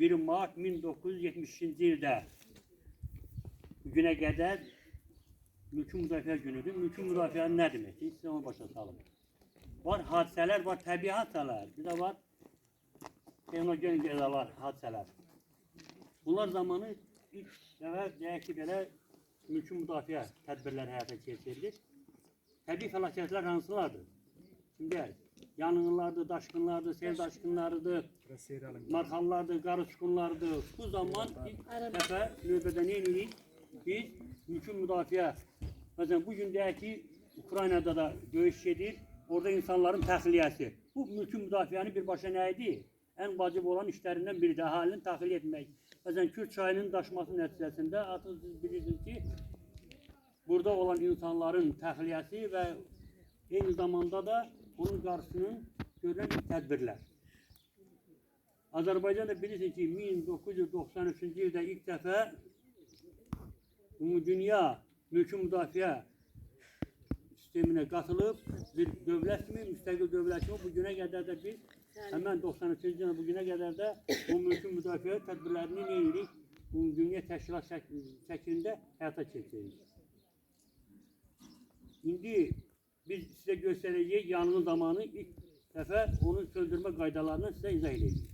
1 Mart 1970 ildə günə qədər mülkün müdafiə günüdür. Mülkün müdafiə nə deməkdir? Sizə onu başa salım. Var hadisələr, var təbii hadisələr, bir də var görə var hadisələr. Bunlar zamanı ilk dəfə deyək ki, belə mülkün müdafiə tədbirləri həyata keçirilir. Təbii fəlakətlər hansılardır? Şimdi yanğınlardır, daşqınlardır, sel daşqınlarıdır, marxallardır, qarı uçqunlardır. Bu zaman ilk dəfə növbədə nə edirik? Biz mülkün müdafiə, məsələn bu gün deyək ki, Ukraynada da döyüş gedir, orada insanların təxliyəsi. Bu mülkün müdafiənin birbaşa nə idi? Ən vacib olan işlərindən biridir, əhalinin təxliyə etmək. Məsələn, Kür çayının daşması nəticəsində artıq siz bilirsiniz ki, burada olan insanların təxliyəsi və eyni zamanda da onun qarşısının görülən ilk tədbirlər. Azərbaycan da bilirsiniz ki, 1993-cü ildə ilk dəfə Ümumdünya mülkü müdafiə sisteminə qatılıb bir dövlət kimi, müstəqil dövlət kimi bu günə qədər də biz həmən 93-cü ildən bu günə bu mülkü müdafiə tədbirlərini nə edirik? Ümumdünya təşkilat şək- şəklində həyata keçiririk. İndi biz sizə göstərəcəyik yanğın zamanı ilk dəfə onu söndürmə qaydalarını sizə izah edəcəyik.